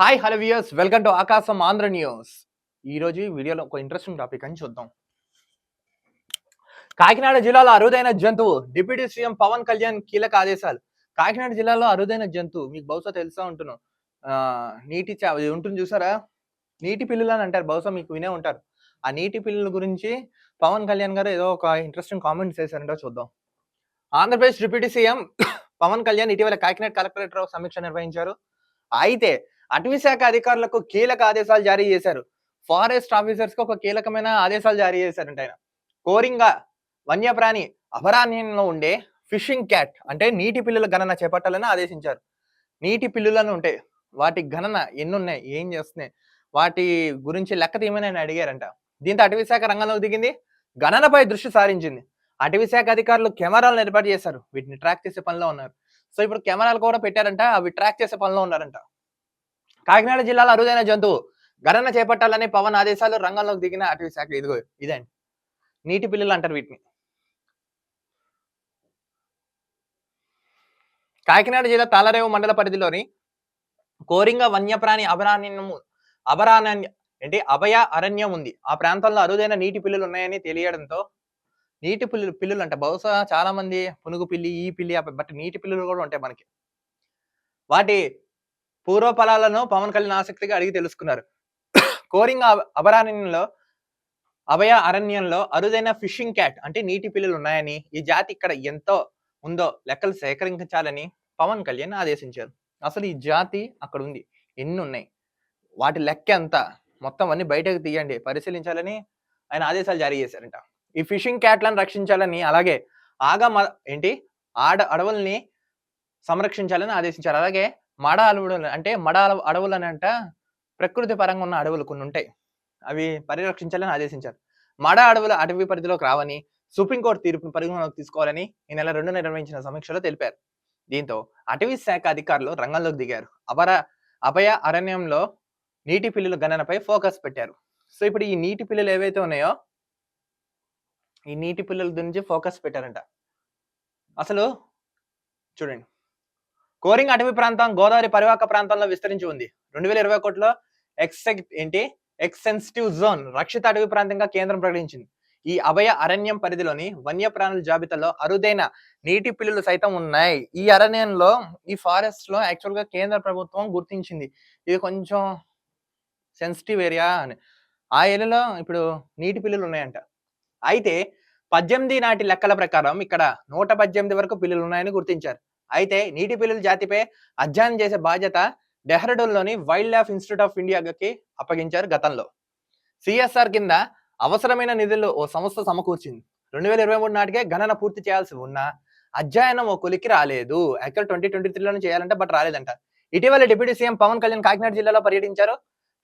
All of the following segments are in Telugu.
Hi hello viewers welcome to Aakasam Andhra news ఈ రోజు ఈ వీడియోలో ఒక ఇంట్రెస్టింగ్ టాపిక్ అని చూద్దాం. కాకినాడ జిల్లాలో అరుదైన జంతువు డిప్యూటీ సీఎం పవన్ కళ్యాణ్ కీలక ఆదేశాలు. కాకినాడ జిల్లాలో అరుదైన జంతువు మీకు బహుశా తెలుసా ఉంటును. నీటి చా ఉంటుంది చూసారా? నీటి పిల్లులు అని అంటారు. బహుశా మీకు వినే ఉంటారు. ఆ నీటి పిల్లుల గురించి పవన్ కళ్యాణ్ గారు ఏదో ఒక ఇంట్రెస్టింగ్ కామెంట్ చేశారంటో చూద్దాం. ఆంధ్రప్రదేశ్ డిప్యూటీ సీఎం పవన్ కళ్యాణ్ ఇటీవల కాకినాడ కలెక్టరేట్ సమీక్ష నిర్వహించారు. అయితే అటవీశాఖ అధికారులకు కీలక ఆదేశాలు జారీ చేశారు. ఫారెస్ట్ ఆఫీసర్స్కు ఒక కీలకమైన ఆదేశాలు జారీ చేశారంట ఆయన. కోరింగ వన్యప్రాణి అభయారణ్యంలో ఉండే ఫిషింగ్ క్యాట్ అంటే నీటి పిల్లుల గణన చేపట్టాలని ఆదేశించారు. నీటి పిల్లులను ఉంటాయి వాటి గణన ఎన్నున్నాయి? ఏం చేస్తున్నాయి? వాటి గురించి లెక్క తీయమని ఆయన అడిగారంట. దీంతో అటవీశాఖ రంగంలోకి దిగింది. గణనపై దృష్టి సారించింది. అటవీశాఖ అధికారులు కెమెరాలను ఏర్పాటు చేశారు. వీటిని ట్రాక్ చేసే పనిలో ఉన్నారు. సో ఇప్పుడు కెమెరాలు కూడా పెట్టారంట. అవి ట్రాక్ చేసే పనిలో ఉన్నారంట. కాకినాడ జిల్లాలో అరుదైన జంతువు. గణన చేపట్టాలని పవన్ ఆదేశాలు రంగంలోకి దిగిన అటవీ శాఖ. ఇదిగో ఇదండి. నీటి పిల్లులు అంటారు వీటిని. కాకినాడ జిల్లా తాళరేవు మండల పరిధిలోని కోరింగ వన్యప్రాణి అభయారణ్యము అభయారణ్య ఏంటి అభయ అరణ్యం ఉంది. ఆ ప్రాంతంలో అరుదైన నీటి పిల్లులు ఉన్నాయని తెలియడంతో నీటి పిల్లులు పిల్లులు అంటే బహుశా చాలా మంది పునుగు పిల్లి ఈ పిల్లి బట్ నీటి పిల్లులు కూడా ఉంటాయి మనకి. వాటి పూర్వఫలాలను పవన్ కళ్యాణ్ ఆసక్తిగా అడిగి తెలుసుకున్నారు. కోరింగ అభ- అభయారణ్యంలో అభయ అరణ్యంలో అరుదైన ఫిషింగ్ క్యాట్ అంటే నీటి పిల్లలు ఉన్నాయని ఈ జాతి ఇక్కడ ఎంతో ఉందో లెక్కలు సేకరించాలని పవన్ కళ్యాణ్ ఆదేశించారు. అసలు ఈ జాతి అక్కడ ఉంది. ఎన్ని ఉన్నాయి? వాటి లెక్క ఎంత? మొత్తం అన్ని బయటకు తీయండి పరిశీలించాలని ఆయన ఆదేశాలు జారీ చేశారంట. ఈ ఫిషింగ్ క్యాట్లను రక్షించాలని అలాగే ఆగా మ- ఏంటి? ఆడ అడవుల్ని సంరక్షించాలని ఆదేశించారు. అలాగే మడ అడవులు అంటే మడ అడవు- అడవులు అంట ప్రకృతి పరంగా ఉన్న అడవులు కొన్ని ఉంటాయి. అవి పరిరక్షించాలని ఆదేశించారు. మడ అడవులు అటవీ పరిధిలోకి రావని సుప్రీంకోర్టు తీర్పును పరిగణలోకి తీసుకోవాలని ఈ నెల రెండు నిర్వహించిన సమీక్షలో తెలిపారు. దీంతో అటవీ శాఖ అధికారులు రంగంలోకి దిగారు. అపర అభయ అరణ్యంలో నీటి పిల్లుల గణనపై ఫోకస్ పెట్టారు. సో ఇప్పుడు ఈ నీటి పిల్లులు ఏవైతే ఉన్నాయో ఈ నీటి పిల్లుల గురించి ఫోకస్ పెట్టారంట. అసలు చూడండి. కోరింగ్ అటవీ ప్రాంతం గోదావరి పరివాహక ప్రాంతంలో విస్తరించి ఉంది. రెండు వేల ఇరవై ఒకటిలో ఎక్స్ ఏంటి? ఎక్స్సెన్సిటివ్ జోన్ రక్షిత అటవీ ప్రాంతంగా కేంద్రం ప్రకటించింది. ఈ అభయ అరణ్యం పరిధిలోని వన్యప్రాణుల జాబితాలో అరుదైన నీటి పిల్లులు సైతం ఉన్నాయి. ఈ అరణ్యంలో ఈ ఫారెస్ట్లో యాక్చువల్గా కేంద్ర ప్రభుత్వం గుర్తించింది. ఇది కొంచెం సెన్సిటివ్ ఏరియా అని. ఆ ఏరియాలో ఇప్పుడు నీటి పిల్లులు ఉన్నాయంట. అయితే పద్దెనిమిది నాటి లెక్కల ప్రకారం ఇక్కడ నూట పద్దెనిమిది వరకు పిల్లులు ఉన్నాయని గుర్తించారు. అయితే నీటి పిల్లుల జాతిపై అధ్యయనం చేసే బాధ్యత డెహ్రాడూన్లోని వైల్డ్ లైఫ్ ఇన్స్టిట్యూట్ ఆఫ్ ఇండియాకి అప్పగించారు గతంలో. సిఎస్ఆర్ కింద అవసరమైన నిధులు ఓ సంస్థ సమకూర్చింది. రెండు వేల ఇరవై మూడు నాటికే గణన పూర్తి చేయాల్సి ఉన్నా అధ్యయనం ఓ కొలికి రాలేదు. యాక్చువల్ ట్వంటీ ట్వంటీ త్రీలోనే చేయాలంటే బట్ రాలేదంట. ఇటీవల డిప్యూటీ సీఎం పవన్ కళ్యాణ్ కాకినాడ జిల్లాలో పర్యటించారు.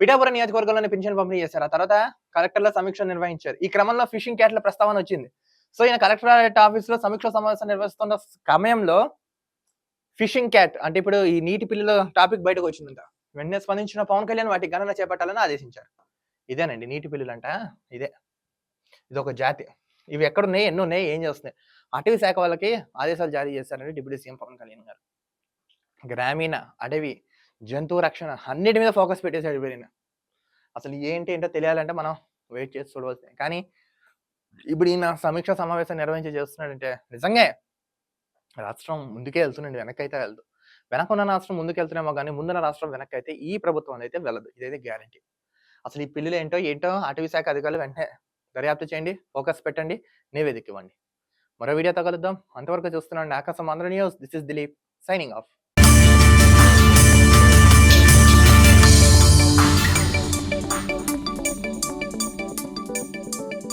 పిఠాపురం నియోజకవర్గంలోనే పింఛన్ పంపిణీ చేశారు. ఆ తర్వాత కలెక్టర్ల సమీక్ష నిర్వహించారు. ఈ క్రమంలో ఫిషింగ్ క్యాట్ల ప్రస్తావన వచ్చింది. సో ఈయన కలెక్టరేట్ ఆఫీస్లో సమీక్ష సమావేశం నిర్వహిస్తున్న సమయంలో ఫిషింగ్ క్యాట్ అంటే ఇప్పుడు ఈ నీటి పిల్లల టాపిక్ బయటకు వచ్చిందంట. వెంటనే స్పందించిన పవన్ కళ్యాణ్ వాటి గణన చేపట్టాలని ఆదేశించారు. ఇదేనండి నీటి పిల్లులంట. ఇదే. ఇది ఒక జాతి. ఇవి ఎక్కడున్నాయి ఎన్ని ఉన్నాయి ఏం చేస్తున్నాయి? అటవీ శాఖ వాళ్ళకి ఆదేశాలు జారీ చేశారండి డిప్యూటీ సీఎం పవన్ కళ్యాణ్ గారు. గ్రామీణ అడవి జంతువు రక్షణ అన్నిటి మీద ఫోకస్ పెట్టేశాడు వీరిని. అసలు ఏంటి ఏంటో తెలియాలంటే మనం వెయిట్ చేసి చూడవలసింది. కానీ ఇప్పుడు ఈయన సమీక్ష సమావేశం నిర్వహించి చేస్తున్నాడంటే నిజంగా రాష్ట్రం ముందుకే వెళ్తుందండి. వెనకైతే అయితే వెళ్దు వెనక ఉన్న రాష్ట్రం ముందుకు వెళ్తున్నామో కానీ ముందున్న రాష్ట్రం వెనక్కి అయితే ఈ ప్రభుత్వం అయితే వెళ్ళదు. ఇదైతే గ్యారంటీ. అసలు ఈ పిల్లలు ఏంటో ఏంటో అటవీ శాఖ అధికారులు వెంటనే దర్యాప్తు చేయండి ఫోకస్ పెట్టండి నివేదిక ఇవ్వండి. మరో వీడియోతో కలుద్దాం. అంతవరకు చూస్తున్నాండి Aakasam Andhra news. This is Dilip signing off.